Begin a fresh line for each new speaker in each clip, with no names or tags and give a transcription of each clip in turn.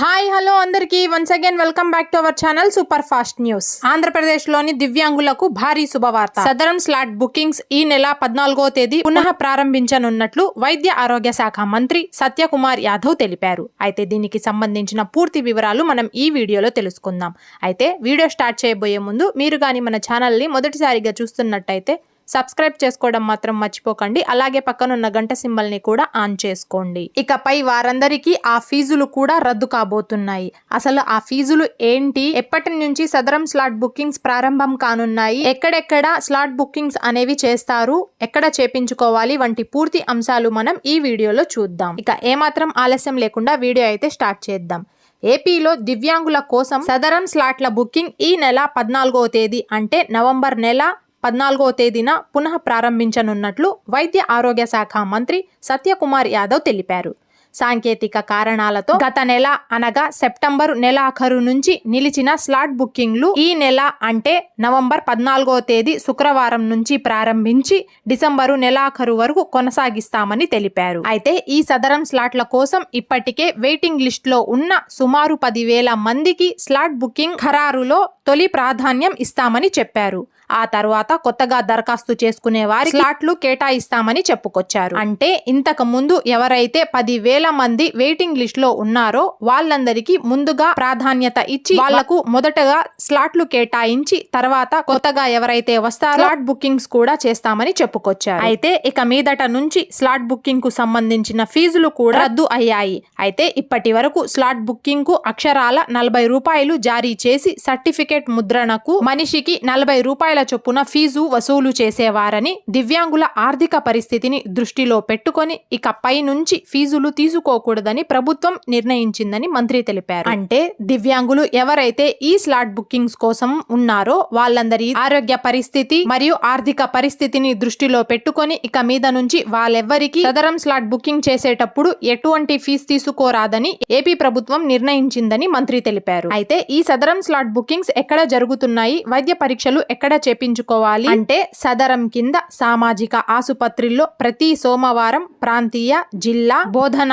Hi hello అందరికీ. Once again welcome back to our channel super fast news ఆంధ్రప్రదేశ్లోని దివ్యాంగులకు భారీ శుభవార్త. సదరం స్లాట్ బుకింగ్స్ ఈ నెల పద్నాలుగో తేదీ పునః ప్రారంభించనున్నట్లు వైద్య ఆరోగ్య శాఖ మంత్రి సత్యకుమార్ యాదవ్ తెలిపారు. అయితే దీనికి సంబంధించిన పూర్తి వివరాలు మనం ఈ వీడియోలో తెలుసుకుందాం. అయితే వీడియో స్టార్ట్ చేయబోయే ముందు మీరు కానీ మన ఛానల్ని మొదటిసారిగా చూస్తున్నట్టయితే సబ్స్క్రైబ్ చేసుకోవడం మాత్రం మర్చిపోకండి. అలాగే పక్కనున్న గంట సింబల్ని కూడా ఆన్ చేసుకోండి. ఇకపై వారందరికీ ఆ ఫీజులు కూడా రద్దు కాబోతున్నాయి. అసలు ఆ ఫీజులు ఏంటి? ఎప్పటి నుంచి సదరం స్లాట్ బుకింగ్స్ ప్రారంభం కానున్నాయి? ఎక్కడెక్కడ స్లాట్ బుకింగ్స్ అనేవి చేస్తారు? ఎక్కడ చేపించుకోవాలి? వంటి పూర్తి అంశాలు మనం ఈ వీడియోలో చూద్దాం. ఇక ఏమాత్రం ఆలస్యం లేకుండా వీడియో అయితే స్టార్ట్ చేద్దాం. ఏపీలో దివ్యాంగుల కోసం సదరం స్లాట్ల బుకింగ్ ఈ నెల పద్నాలుగో తేదీ అంటే నవంబర్ నెల పద్నాలుగో తేదీన పునః ప్రారంభించనున్నట్లు వైద్య ఆరోగ్య శాఖ మంత్రి సత్యకుమార్ యాదవ్ తెలిపారు. సాంకేతిక కారణాలతో గత నెల అనగా సెప్టెంబర్ నెలాఖరు నుంచి నిలిచిన స్లాట్ బుకింగ్లు ఈ నెల అంటే నవంబర్ పద్నాలుగో తేదీ శుక్రవారం నుంచి ప్రారంభించి డిసెంబరు నెలాఖరు వరకు కొనసాగిస్తామని తెలిపారు. అయితే ఈ సదరం స్లాట్ల కోసం ఇప్పటికే వెయిటింగ్ లిస్టులో ఉన్న సుమారు పదివేల మందికి స్లాట్ బుకింగ్ ఖరారులో తొలి ప్రాధాన్యం ఇస్తామని చెప్పారు. ఆ తర్వాత కొత్తగా దరఖాస్తు చేసుకునే వారి స్లాట్లు కేటాయిస్తామని చెప్పుకొచ్చారు. అంటే ఇంతకు ముందు ఎవరైతే పదివేల మంది వెయిటింగ్ లిస్ట్లో ఉన్నారో వాళ్ళందరికీ ముందుగా ప్రాధాన్యత ఇచ్చి వాళ్ళకు మొదటగా స్లాట్లు కేటాయించి తర్వాత కొత్తగా ఎవరైతే వస్తారో స్లాట్ బుకింగ్స్ కూడా చేస్తామని చెప్పుకొచ్చారు. అయితే ఇక మీదట నుంచి స్లాట్ బుకింగ్కు సంబంధించిన ఫీజులు కూడా రద్దు అయ్యాయి. అయితే ఇప్పటి వరకు స్లాట్ బుకింగ్కు అక్షరాల నలభై రూపాయలు జారీ చేసి సర్టిఫికేట్ ముద్రణకు మనిషికి నలభై రూపాయల చొప్పున ఫీజు వసూలు చేసేవారని దివ్యాంగుల ఆర్థిక పరిస్థితిని దృష్టిలో పెట్టుకొని ఇక పై నుంచి ఫీజులు తీసుకోకూడదని ప్రభుత్వం నిర్ణయించిందని మంత్రి తెలిపారు. అంటే దివ్యాంగులు ఎవరైతే ఈ స్లాట్ బుకింగ్స్ కోసం ఉన్నారో వాళ్ళందరి ఆరోగ్య పరిస్థితి మరియు ఆర్థిక పరిస్థితిని దృష్టిలో పెట్టుకొని ఇక మీద నుంచి వాళ్ళెవ్వరికి సదరం స్లాట్ బుకింగ్ చేసేటప్పుడు ఎటువంటి ఫీజు తీసుకోరాదని ఏపీ ప్రభుత్వం నిర్ణయించిందని మంత్రి తెలిపారు. అయితే ఈ సదరం స్లాట్ బుకింగ్స్ ఎక్కడ జరుగుతున్నాయి? వైద్య పరీక్షలు ఎక్కడ చేపించుకోవాలి? అంటే సదరం కింద సామాజిక ఆసుపత్రిలో ప్రతి సోమవారం ప్రాంతీయ జిల్లా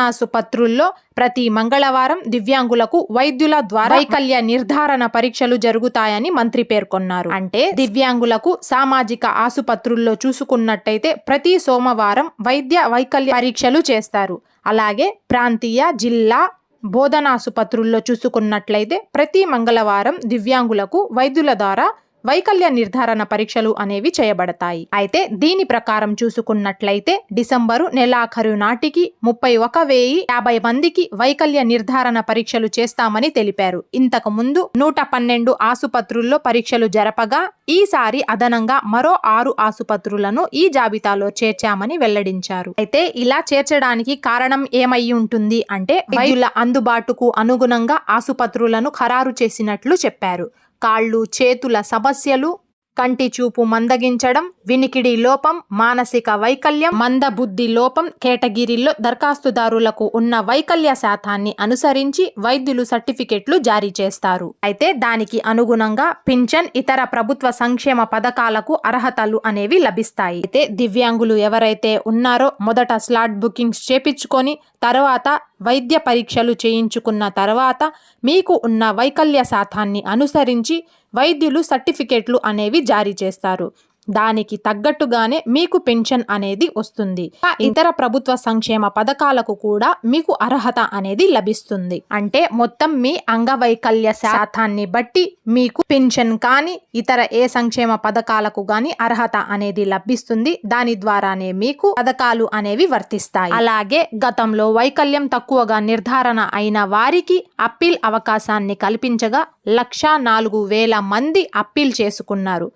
ఆసుపత్రుల్లో ప్రతి మంగళవారం దివ్యాంగులకు వైద్యుల ద్వారా వైకల్య నిర్ధారణ పరీక్షలు జరుగుతాయని మంత్రి పేర్కొన్నారు. అంటే దివ్యాంగులకు సామాజిక ఆసుపత్రుల్లో చూసుకున్నట్టయితే ప్రతి సోమవారం వైద్య వైకల్య పరీక్షలు చేస్తారు. అలాగే ప్రాంతీయ జిల్లా బోధనాసుపత్రుల్లో చూసుకున్నట్లయితే ప్రతి మంగళవారం దివ్యాంగులకు వైద్యుల ద్వారా వైకల్య నిర్ధారణ పరీక్షలు అనేవి చేయబడతాయి. అయితే దీని ప్రకారం చూసుకున్నట్లయితే డిసెంబరు నెలాఖరు నాటికి ముప్పై ఒక వెయ్యి యాభై మందికి వైకల్య నిర్ధారణ పరీక్షలు చేస్తామని తెలిపారు. ఇంతకు ముందు నూట పన్నెండు ఆసుపత్రుల్లో పరీక్షలు జరపగా ఈసారి అదనంగా మరో ఆరు ఆసుపత్రులను ఈ జాబితాలో చేర్చామని వెల్లడించారు. అయితే ఇలా చేర్చడానికి కారణం ఏమై ఉంటుంది అంటే వైద్యుల అందుబాటుకు అనుగుణంగా ఆసుపత్రులను ఖరారు చేసినట్లు చెప్పారు. కాళ్ళు చేతుల సమస్యలు కంటి చూపు మందగించడం వినికిడి లోపం మానసిక వైకల్యం మందబుద్ధి లోపం కేటగిరీల్లో దరఖాస్తుదారులకు ఉన్న వైకల్య శాతాన్ని అనుసరించి వైద్యులు సర్టిఫికెట్లు జారీ చేస్తారు. అయితే దానికి అనుగుణంగా పింఛన్ ఇతర ప్రభుత్వ సంక్షేమ పథకాలకు అర్హతలు అనేవి లభిస్తాయి. అయితే దివ్యాంగులు ఎవరైతే ఉన్నారో మొదట స్లాట్ బుకింగ్స్ చేపించుకొని తర్వాత వైద్య పరీక్షలు చేయించుకున్న తర్వాత మీకు ఉన్న వైకల్య శాతాన్ని అనుసరించి వైద్యులు సర్టిఫికేట్లు అనేవి జారీ చేస్తారు. దానికి తగ్గట్టుగానే మీకు పెన్షన్ అనేది వస్తుంది. ఇతర ప్రభుత్వ సంక్షేమ పథకాలకు కూడా మీకు అర్హత అనేది లభిస్తుంది. అంటే మొత్తం మీ అంగవైకల్య శాతాన్ని బట్టి మీకు పెన్షన్ కానీ ఇతర ఏ సంక్షేమ పథకాలకు గాని అర్హత అనేది లభిస్తుంది. దాని ద్వారానే మీకు పథకాలు అనేవి వర్తిస్తాయి. అలాగే గతంలో వైకల్యం తక్కువగా నిర్ధారణ అయిన వారికి అప్పీల్ అవకాశాన్ని కల్పించగా లక్షా నాలుగు వేల మంది అప్పీల్ చేసుకున్నారు.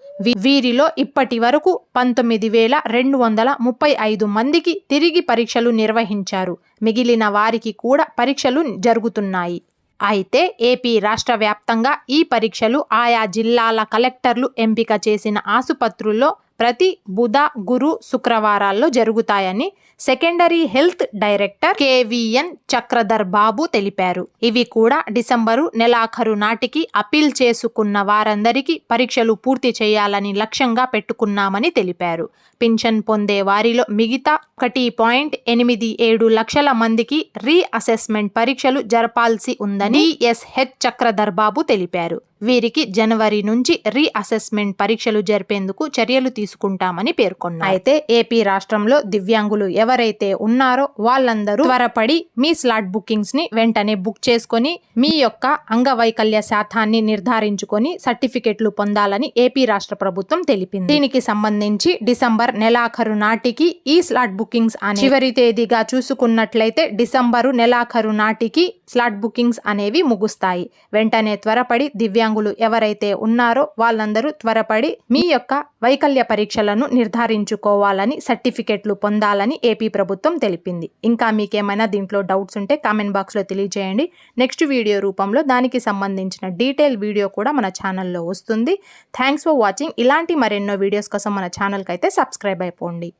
వీరిలో ఇప్పటి వరకు పంతొమ్మిది వేల రెండు వందల ముప్పై ఐదు మందికి తిరిగి పరీక్షలు నిర్వహించారు. మిగిలిన వారికి కూడా పరీక్షలు జరుగుతున్నాయి. అయితే ఏపీ రాష్ట్ర వ్యాప్తంగా ఈ పరీక్షలు ఆయా జిల్లాల కలెక్టర్లు ఎంపిక చేసిన ఆసుపత్రుల్లో ప్రతి బుధ గురు శుక్రవారాల్లో జరుగుతాయని secondary health director K V N Chakradhar Babu తెలిపారు. ఇవి కూడా డిసెంబరు నెలాఖరు నాటికి అపీల్ చేసుకున్న వారందరికీ పరీక్షలు పూర్తి చేయాలని లక్ష్యంగా పెట్టుకున్నామని తెలిపారు. పింఛన్ పొందే వారిలో మిగతా ఒకటి పాయింట్ ఎనిమిది ఏడు లక్షల మందికి రీ అసెస్మెంట్ పరీక్షలు జరపాల్సి ఉందని ఎస్హెచ్ చక్రధర్ బాబు తెలిపారు. వీరికి జనవరి నుంచి రీఅసెస్మెంట్ పరీక్షలు జరిపేందుకు చర్యలు తీసుకుంటామని పేర్కొన్నారు. అయితే ఏపీ రాష్ట్రంలో దివ్యాంగులు ఎవరైతే ఉన్నారో వాళ్ళందరూ త్వరపడి మీ స్లాట్ బుకింగ్స్ని వెంటనే బుక్ చేసుకొని మీ యొక్క అంగవైకల్య శాతాన్ని నిర్ధారించుకొని సర్టిఫికెట్లు పొందాలని ఏపీ రాష్ట్ర ప్రభుత్వం తెలిపింది. దీనికి సంబంధించి డిసెంబర్ నెలాఖరు నాటికి ఈ స్లాట్ బుకింగ్స్ అనే చివరి తేదీగా చూసుకున్నట్లయితే డిసెంబరు నెలాఖరు నాటికి స్లాట్ బుకింగ్స్ అనేవి ముగుస్తాయి. వెంటనే త్వరపడి దివ్యాంగులు ఎవరైతే ఉన్నారో వాళ్ళందరూ త్వరపడి మీ యొక్క వైకల్య పరీక్షలను నిర్ధారించుకోవాలని సర్టిఫికెట్లు పొందాలని ఏపీ ప్రభుత్వం తెలిపింది. ఇంకా మీకేమైనా దీంట్లో డౌట్స్ ఉంటే కామెంట్ బాక్స్లో తెలియజేయండి. నెక్స్ట్ వీడియో రూపంలో దానికి సంబంధించిన డీటెయిల్ వీడియో కూడా మన ఛానల్లో వస్తుంది. Thanks for watching. ఇలాంటి మరెన్నో వీడియోస్ కోసం మన ఛానల్కి అయితే సబ్స్క్రైబ్ అయిపోండి.